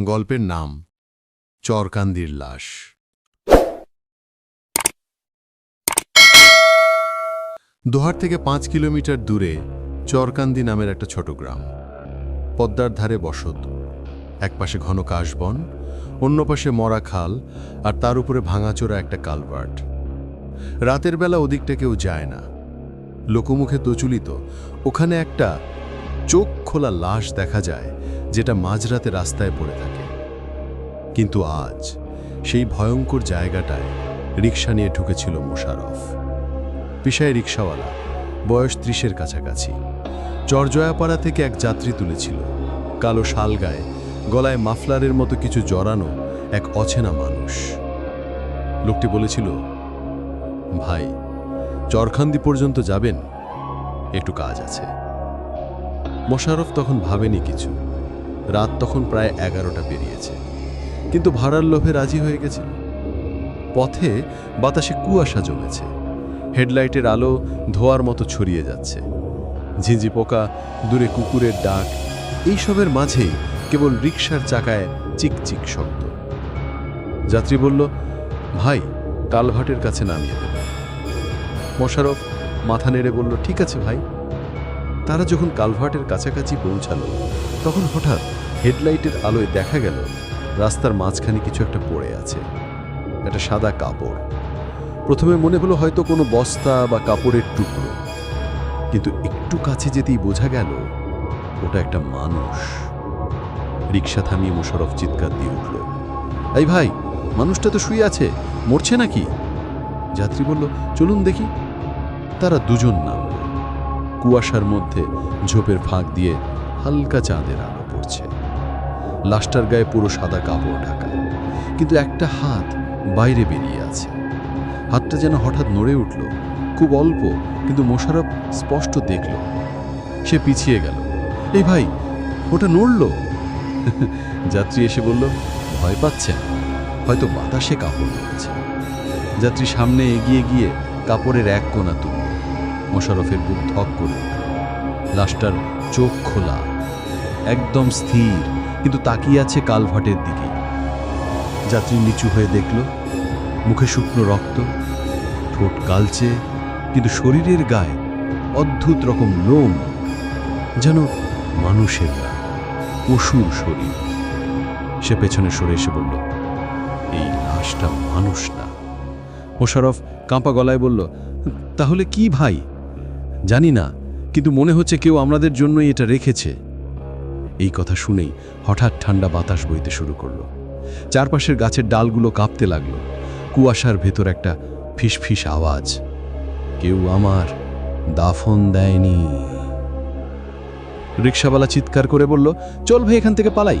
গল্পের নাম চরকান্দির লাশ। দোহার থেকে পাঁচ কিলোমিটার দূরে চরকান্দি নামের একটা ছোট গ্রাম। পদ্মার ধারে বসত। একপাশে ঘন কাশবন, অন্য পাশে মরা খাল আর তার উপরে ভাঙাচোরা একটা কালভার্ট। রাতের বেলা ওদিকটা কেউ যায় না। লোকমুখে প্রচলিত ওখানে একটা চোখ খোলা লাশ দেখা যায় যেটা মাঝরাতে রাস্তায় পড়ে থাকে। কিন্তু আজ সেই ভয়ঙ্কর জায়গাটায় রিক্সা নিয়ে ঢুকেছিল মোশারফ পেশায় রিক্সাওয়ালা বয়স ত্রিশের কাছাকাছি। চরজয়াপাড়া থেকে এক যাত্রী তুলেছিল। কালো শাল গায়ে, গলায় মাফলারের মতো কিছু জড়ানো এক অচেনা মানুষ। লোকটি বলেছিল, ভাই, চরখান্দি পর্যন্ত যাবেন? একটু কাজ আছে। মোশারফ তখন ভাবেনি কিছু। রাত তখন প্রায় এগারোটা পেরিয়েছে। কিন্তু ভাড়ার লোভে রাজি হয়ে গেছে। পথে বাতাসে কুয়াশা জমেছে। হেডলাইটের আলো ধোয়ার মতো ছড়িয়ে যাচ্ছে। ঝিঁঝি পোকা, দূরে কুকুরের ডাক, এইসবের মাঝেই কেবল রিক্সার চাকায় চিকচিক শব্দ। যাত্রী বলল, ভাই কালভাটের কাছে নামিয়ে দেবে। মোশারফ মাথা নেড়ে বলল, ঠিক আছে ভাই। তারা যখন কালভার্টের কাছাকাছি পৌঁছালো, তখন হঠাৎ হেডলাইটের আলোয় দেখা গেল, রাস্তার মাঝখানে কিছু একটা পড়ে আছে। একটা সাদা কাপড়। প্রথমে মনে হলো হয়তো কোনো বস্তা বা কাপড়ের টুকরো। কিন্তু একটু কাছে যেতেই বোঝা গেল, ওটা একটা মানুষ। রিক্সা থামিয়ে মোশারফ চিৎকার দিয়ে উঠল, এই ভাই, মানুষটা তো শুয়ে আছে, মরছে নাকি? যাত্রী বলল, চলুন দেখি। তারা দুজন নামল। কুয়াশার মধ্যে ঝোপের ফাঁক দিয়ে হালকা চাঁদের আলো পড়ছে। লাশটার গায়ে পুরো সাদা কাপড় ঢাকা। কিন্তু একটা হাত বাইরে বেরিয়ে আছে। হাতটা যেন হঠাৎ নড়ে উঠল। খুব অল্প, কিন্তু মোশারফ স্পষ্ট দেখল। সে পিছিয়ে গেল। এই ভাই, ওটা নড়ল? যাত্রী এসে বলল, ভয় পাচ্ছেন। হয়তো বাতাসে কাপড় নড়েছে যাত্রী সামনে এগিয়ে গিয়ে কাপড়ের এক কোণা তুলল। মোশারফের বুক ধক করে। লাশটার চোখ খোলা। একদম স্থির। কিন্তু তাকিয়ে আছে কালভাটের দিকে। যাত্রী নিচু হয়ে দেখল, মুখে শুকনো রক্ত, ঠোঁট কালচে, কিন্তু শরীরের গায়ে অদ্ভুত রকম লোম, যেন মানুষের না, পশুর শরীর। সে পেছনে সরে এসে বলল, এই লাশটা মানুষ না। মোশারফ কাঁপা গলায় বলল, তাহলে কি ভাই? জানি না, কিন্তু মনে হচ্ছে কেউ আমাদের জন্যই এটা রেখেছে। এই কথা শুনেই হঠাৎ ঠান্ডা বাতাস বইতে শুরু করল। চারপাশের গাছের ডালগুলো কাঁপতে লাগল। কুয়াশার ভেতর একটা ফিসফিস আওয়াজ। কেউ আমার দাফন দেয়নি। রিক্সাওয়ালা চিৎকার করে বলল, চল ভাই, এখান থেকে পালাই।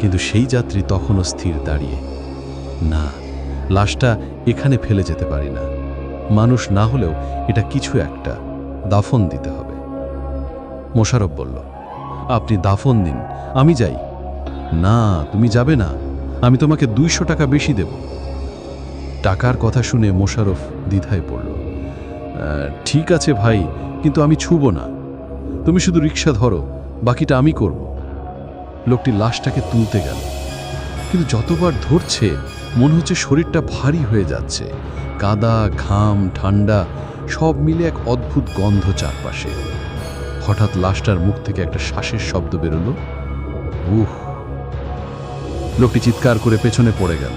কিন্তু সেই যাত্রী তখনও স্থির দাঁড়িয়ে। না, লাশটা এখানে ফেলে যেতে পারি না। মানুষ না হলেও এটা কিছু একটা। দাফন দিতে হবে। মোশারফ বলল আপনি দাফন দিন আমি যাই। না, তুমি যাবে না। আমি তোমাকে দুইশো টাকা বেশি দেব। টাকার কথা শুনে মোশারফ দ্বিধায় পড়ল। ঠিক আছে ভাই, কিন্তু আমি ছুব না। তুমি শুধু রিক্সা ধরো, বাকিটা আমি করব। লোকটি লাশটাকে তুলতে গেল। কিন্তু যতবার ধরছে, মনে হচ্ছে শরীরটা ভারী হয়ে যাচ্ছে। কাদা, ঘাম, ঠান্ডা, সব মিলে এক অদ্ভুত গন্ধ চারপাশে। হঠাৎ লাশটার মুখ থেকে একটা শ্বাসের শব্দ বেরোলো। উহ! লোকটি চিৎকার করে পেছনে পড়ে গেল।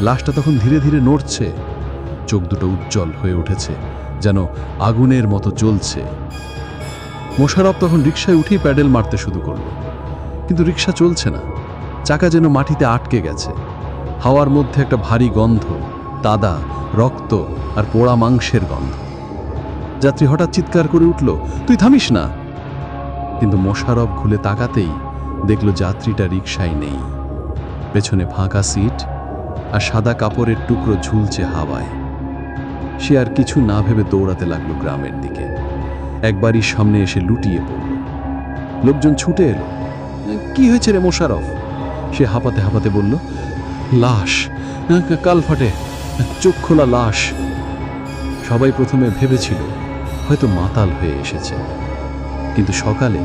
লাশটা তখন ধীরে ধীরে নড়ছে। চোখ দুটো উজ্জ্বল হয়ে উঠেছে, যেন আগুনের মতো জ্বলছে। মোশারফ তখন রিক্সায় উঠেই প্যাডেল মারতে শুরু করল। কিন্তু রিক্সা চলছে না। চাকা যেন মাটিতে আটকে গেছে। হাওয়ার মধ্যে একটা ভারী গন্ধ তাদা রক্ত আর পোড়া মাংসের গন্ধ। যাত্রী হঠাৎ চিৎকার করে উঠল, তুই থামিস না? কিন্তু মোশারফ খুলে তাকাতেই দেখল যাত্রীটা রিক্সায় নেই। পেছনে ফাঁকা সিট আর সাদা কাপড়ের টুকরো ঝুলছে হাওয়ায়। সে আর কিছু না ভেবে দৌড়াতে লাগল গ্রামের দিকে। একবারই সামনে এসে লুটিয়ে পড়ল। লোকজন ছুটে এলো। কি হয়েছে রে মোশারফ সে হাঁপাতে হাঁপাতে বলল, লাশ কাল ফাটে, চোখ খোলা লাশ। সবাই প্রথমে ভেবেছিল হয়তো মাতাল হয়ে এসেছে। কিন্তু সকালে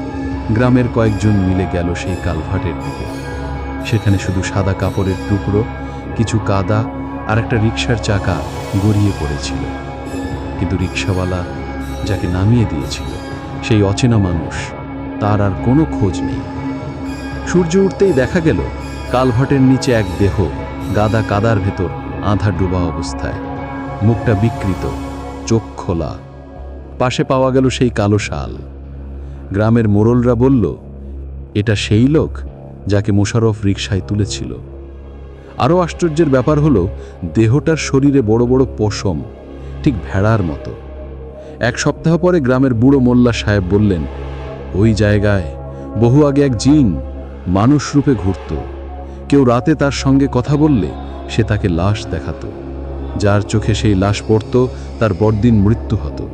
গ্রামের কয়েকজন মিলে গেল সেই কালভাটের দিকে। সেখানে শুধু সাদা কাপড়ের টুকরো, কিছু কাদা আর একটা রিক্সার চাকা গড়িয়ে পড়েছিল। কিন্তু রিক্সাওয়ালা যাকে নামিয়ে দিয়েছিল, সেই অচেনা মানুষ তার আর কোনো খোঁজ নেই। সূর্য উঠতেই দেখা গেল কালভাটের নিচে এক দেহ গাদা কাদার ভেতর আধা ডুবা অবস্থায়। মুখটা বিকৃত, চোখ খোলা। পাশে পাওয়া গেল সেই কালো শাল। গ্রামের মোরলরা বলল, এটা সেই লোক যাকে মোশারফ রিকশায় তুলেছিল। আরও আশ্চর্যের ব্যাপার হলো, দেহটার শরীরে বড় বড় পশম, ঠিক ভেড়ার মতো। এক সপ্তাহ পরে গ্রামের বুড়ো মোল্লা সাহেব বললেন, ওই জায়গায় বহু আগে এক জিন মানুষ রূপে ঘুরত। কেউ রাতে তার সঙ্গে কথা বললে সে তাকে লাশ দেখাতো। যার চোখে সেই লাশ পড়ত, তার বড়দিন মৃত্যু হতো।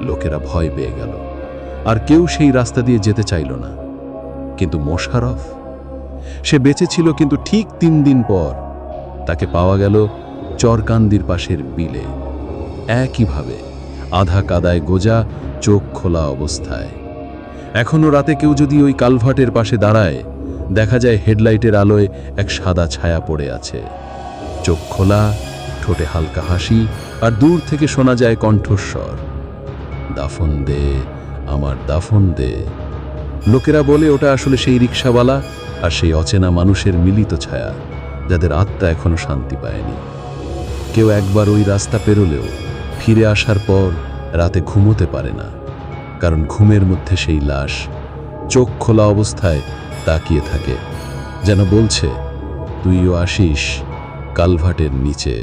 লোকেরা ভয় পেয়ে গেল। আর কেউ সেই রাস্তা দিয়ে যেতে চাইল না। কিন্তু মোশারফ সে বেঁচে ছিল কিন্তু ঠিক তিন দিন পর। তাকে পাওয়া গেল চরকান্দির পাশের বিলে। একইভাবে আধা কাদায় গোজা চোখ খোলা অবস্থায়। এখনও রাতে কেউ যদি ওই কালভার্টের পাশে দাঁড়ায়, দেখা যায় হেডলাইটের আলোয় এক সাদা ছায়া পড়ে আছে। চোখ খোলা, ঠোঁটে হালকা হাসি, আর দূর থেকে শোনা যায় কণ্ঠস্বর। দাফন দে, আমার দাফন দে। লোকেরা বলে, ওটা আসলে সেই রিক্সাওয়ালা আর সেই অচেনা মানুষের মিলিত ছায়া, যাদের আত্মা এখনও শান্তি পায়নি। কেউ একবার ওই রাস্তা পেরোলেও ফিরে আসার পর রাতে ঘুমোতে পারে না, কারণ ঘুমের মধ্যে সেই লাশ চোখ খোলা অবস্থায় তাকিয়ে থাকে, যেন বলছে, তুইও আসিস কালভাটের নিচে।